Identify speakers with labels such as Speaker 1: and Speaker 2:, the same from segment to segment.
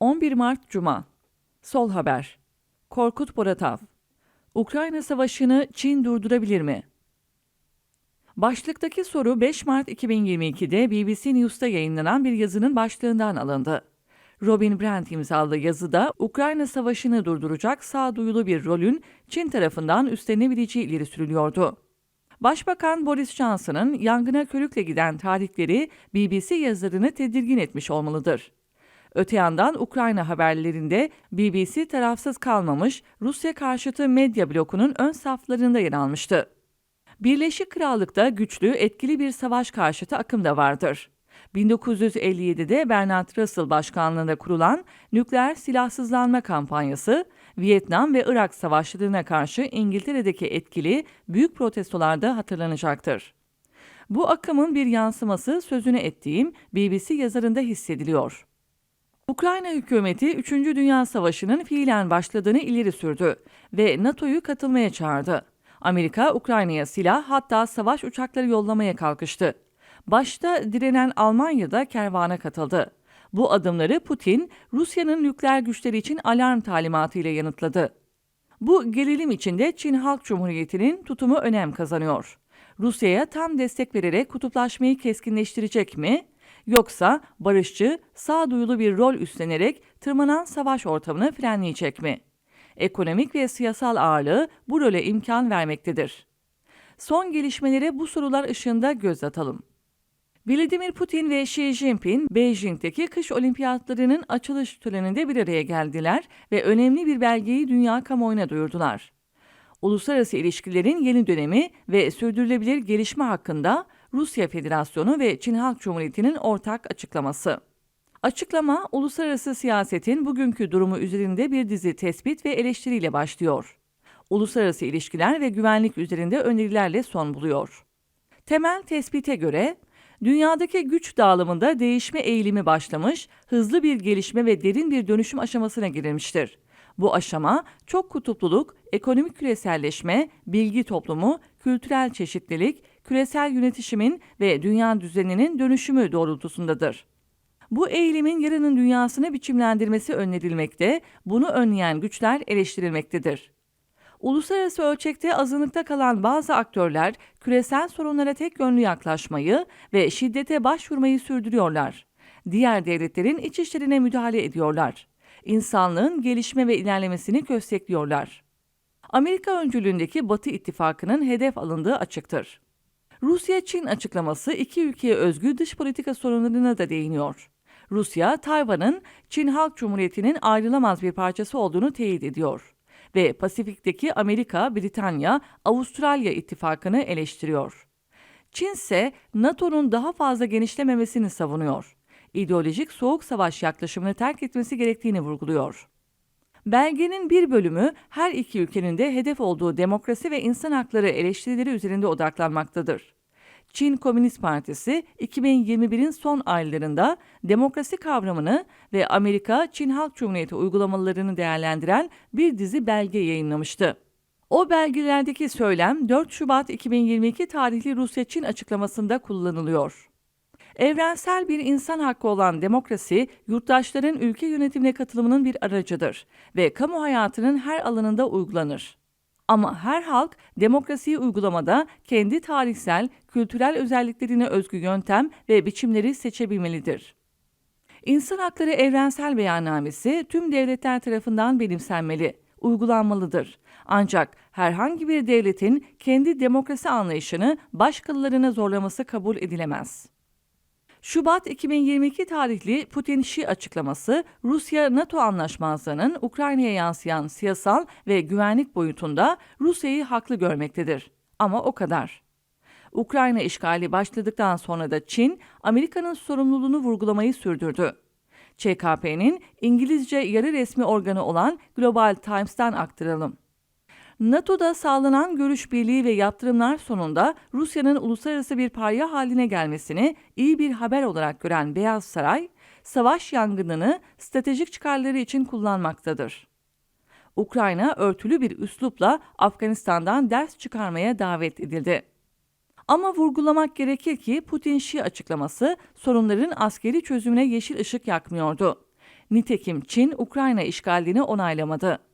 Speaker 1: 11 Mart Cuma Sol Haber Korkut Boratav Ukrayna Savaşı'nı Çin durdurabilir mi? Başlıktaki soru 5 Mart 2022'de BBC News'ta yayınlanan bir yazının başlığından alındı. Robin Brandt imzalı yazıda Ukrayna Savaşı'nı durduracak sağduyulu bir rolün Çin tarafından üstlenebileceği ileri sürülüyordu. Başbakan Boris Johnson'ın yangına körükle giden tarihleri BBC yazarını tedirgin etmiş olmalıdır. Öte yandan Ukrayna haberlerinde BBC tarafsız kalmamış Rusya karşıtı medya blokunun ön saflarında yer almıştı. Birleşik Krallık'ta güçlü, etkili bir savaş karşıtı akım da vardır. 1957'de Bernard Russell başkanlığında kurulan nükleer silahsızlanma kampanyası, Vietnam ve Irak savaşlarına karşı İngiltere'deki etkili büyük protestolarda hatırlanacaktır. Bu akımın bir yansıması sözünü ettiğim BBC yazarında hissediliyor. Ukrayna hükümeti 3. Dünya Savaşı'nın fiilen başladığını ileri sürdü ve NATO'yu katılmaya çağırdı. Amerika, Ukrayna'ya silah hatta savaş uçakları yollamaya kalkıştı. Başta direnen Almanya da kervana katıldı. Bu adımları Putin, Rusya'nın nükleer güçleri için alarm talimatı ile yanıtladı. Bu gerilim içinde Çin Halk Cumhuriyeti'nin tutumu önem kazanıyor. Rusya'ya tam destek vererek kutuplaşmayı keskinleştirecek mi? Yoksa barışçı, sağduyulu bir rol üstlenerek tırmanan savaş ortamını frenleyecek mi? Ekonomik ve siyasal ağırlığı bu role imkan vermektedir. Son gelişmelere bu sorular ışığında göz atalım. Vladimir Putin ve Xi Jinping, Beijing'deki kış olimpiyatlarının açılış töreninde bir araya geldiler ve önemli bir belgeyi dünya kamuoyuna duyurdular. Uluslararası ilişkilerin yeni dönemi ve sürdürülebilir gelişme hakkında Rusya Federasyonu ve Çin Halk Cumhuriyeti'nin ortak açıklaması. Açıklama, uluslararası siyasetin bugünkü durumu üzerinde bir dizi tespit ve eleştiriyle başlıyor. Uluslararası ilişkiler ve güvenlik üzerinde önerilerle son buluyor. Temel tespite göre, dünyadaki güç dağılımında değişme eğilimi başlamış, hızlı bir gelişme ve derin bir dönüşüm aşamasına girilmiştir. Bu aşama çok kutupluluk, ekonomik küreselleşme, bilgi toplumu, kültürel çeşitlilik, küresel yönetişimin ve dünya düzeninin dönüşümü doğrultusundadır. Bu eğilimin yarının dünyasını biçimlendirmesi önerilmekte, bunu önleyen güçler eleştirilmektedir. Uluslararası ölçekte azınlıkta kalan bazı aktörler küresel sorunlara tek yönlü yaklaşmayı ve şiddete başvurmayı sürdürüyorlar. Diğer devletlerin iç işlerine müdahale ediyorlar. İnsanlığın gelişme ve ilerlemesini köstekliyorlar. Amerika öncülüğündeki Batı ittifakının hedef alındığı açıktır. Rusya-Çin açıklaması iki ülkeye özgü dış politika sorunlarına da değiniyor. Rusya, Tayvan'ın Çin Halk Cumhuriyeti'nin ayrılamaz bir parçası olduğunu teyit ediyor ve Pasifik'teki Amerika, Britanya, Avustralya ittifakını eleştiriyor. Çin ise NATO'nun daha fazla genişlememesini savunuyor. İdeolojik soğuk savaş yaklaşımını terk etmesi gerektiğini vurguluyor. Belgenin bir bölümü her iki ülkenin de hedef olduğu demokrasi ve insan hakları eleştirileri üzerinde odaklanmaktadır. Çin Komünist Partisi 2021'in son aylarında demokrasi kavramını ve Amerika Çin Halk Cumhuriyeti uygulamalarını değerlendiren bir dizi belge yayınlamıştı. O belgelerdeki söylem 4 Şubat 2022 tarihli Rusya-Çin açıklamasında kullanılıyor. Evrensel bir insan hakkı olan demokrasi, yurttaşların ülke yönetimine katılımının bir aracıdır ve kamu hayatının her alanında uygulanır. Ama her halk demokrasiyi uygulamada kendi tarihsel, kültürel özelliklerine özgü yöntem ve biçimleri seçebilmelidir. İnsan Hakları Evrensel Beyannamesi tüm devletler tarafından benimsenmeli, uygulanmalıdır. Ancak herhangi bir devletin kendi demokrasi anlayışını başkalarına zorlaması kabul edilemez. Şubat 2022 tarihli Putin-Şi açıklaması, Rusya-NATO anlaşmazlığının Ukrayna'ya yansıyan siyasal ve güvenlik boyutunda Rusya'yı haklı görmektedir. Ama o kadar. Ukrayna işgali başladıktan sonra da Çin, Amerika'nın sorumluluğunu vurgulamayı sürdürdü. ÇKP'nin İngilizce yarı resmi organı olan Global Times'tan aktaralım. NATO'da sağlanan görüş birliği ve yaptırımlar sonunda Rusya'nın uluslararası bir parya haline gelmesini iyi bir haber olarak gören Beyaz Saray, savaş yangınını stratejik çıkarları için kullanmaktadır. Ukrayna örtülü bir üslupla Afganistan'dan ders çıkarmaya davet edildi. Ama vurgulamak gerekir ki Putin-Şi açıklaması sorunların askeri çözümüne yeşil ışık yakmıyordu. Nitekim Çin, Ukrayna işgalini onaylamadı.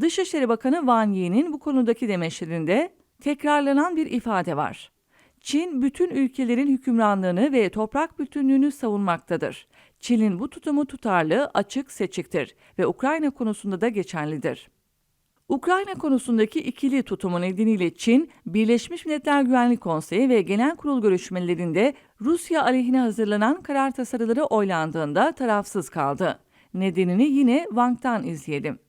Speaker 1: Dışişleri Bakanı Wang Yi'nin bu konudaki demeçlerinde tekrarlanan bir ifade var. Çin bütün ülkelerin hükümranlığını ve toprak bütünlüğünü savunmaktadır. Çin'in bu tutumu tutarlı, açık, seçiktir ve Ukrayna konusunda da geçerlidir. Ukrayna konusundaki ikili tutumu nedeniyle Çin, Birleşmiş Milletler Güvenlik Konseyi ve Genel Kurul görüşmelerinde Rusya aleyhine hazırlanan karar tasarıları oylandığında tarafsız kaldı. Nedenini yine Wang'tan izleyelim.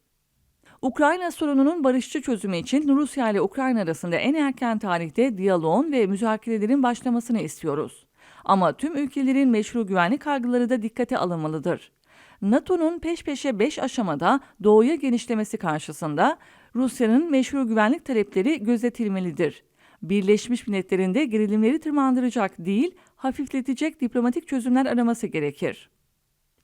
Speaker 1: Ukrayna sorununun barışçı çözümü için Rusya ile Ukrayna arasında en erken tarihte diyaloğun ve müzakerelerin başlamasını istiyoruz. Ama tüm ülkelerin meşru güvenlik kaygıları da dikkate alınmalıdır. NATO'nun peş peşe 5 aşamada doğuya genişlemesi karşısında Rusya'nın meşru güvenlik talepleri gözetilmelidir. Birleşmiş Milletler'in de gerilimleri tırmandıracak değil, hafifletecek diplomatik çözümler araması gerekir.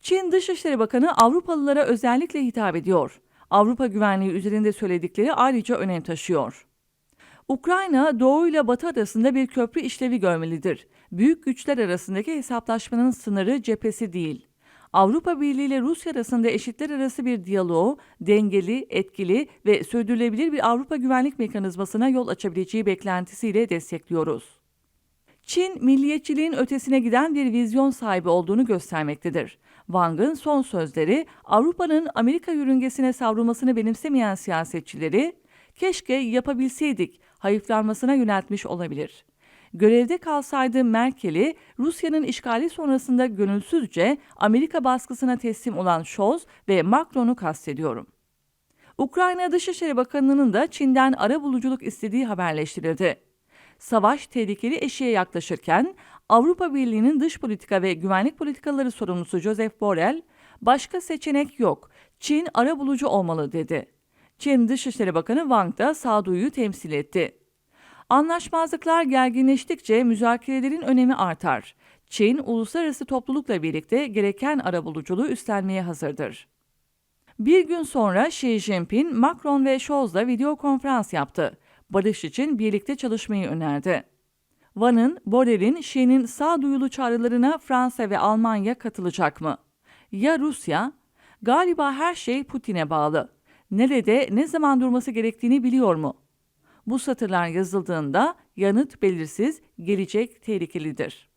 Speaker 1: Çin Dışişleri Bakanı Avrupalılara özellikle hitap ediyor. Avrupa güvenliği üzerinde söyledikleri ayrıca önem taşıyor. Ukrayna Doğu ile Batı arasında bir köprü işlevi görmelidir. Büyük güçler arasındaki hesaplaşmanın sınırı cephesi değil. Avrupa Birliği ile Rusya arasında eşitler arası bir diyaloğu, dengeli, etkili ve sürdürülebilir bir Avrupa güvenlik mekanizmasına yol açabileceği beklentisiyle destekliyoruz. Çin, milliyetçiliğin ötesine giden bir vizyon sahibi olduğunu göstermektedir. Wang'ın son sözleri Avrupa'nın Amerika yörüngesine savrulmasını benimsemeyen siyasetçileri keşke yapabilseydik hayıflanmasına yöneltmiş olabilir. Görevde kalsaydı Merkel'i Rusya'nın işgali sonrasında gönülsüzce Amerika baskısına teslim olan Scholz ve Macron'u kastediyorum. Ukrayna Dışişleri Bakanı'nın da Çin'den ara buluculuk istediği haberleştirildi. Savaş tehlikeli eşiğe yaklaşırken Avrupa Birliği'nin dış politika ve güvenlik politikaları sorumlusu Joseph Borrell, başka seçenek yok, Çin ara bulucu olmalı dedi. Çin Dışişleri Bakanı Wang da sağduyuyu temsil etti. Anlaşmazlıklar gerginleştikçe müzakerelerin önemi artar. Çin, uluslararası toplulukla birlikte gereken arabuluculuğu üstlenmeye hazırdır. Bir gün sonra Xi Jinping, Macron ve Scholz'la video konferans yaptı. Barış için birlikte çalışmayı önerdi. Van'ın, Borrell'in, Xi'nin sağduyulu çağrılarına Fransa ve Almanya katılacak mı? Ya Rusya? Galiba her şey Putin'e bağlı. Nerede, ne zaman durması gerektiğini biliyor mu? Bu satırlar yazıldığında yanıt belirsiz, gelecek tehlikelidir.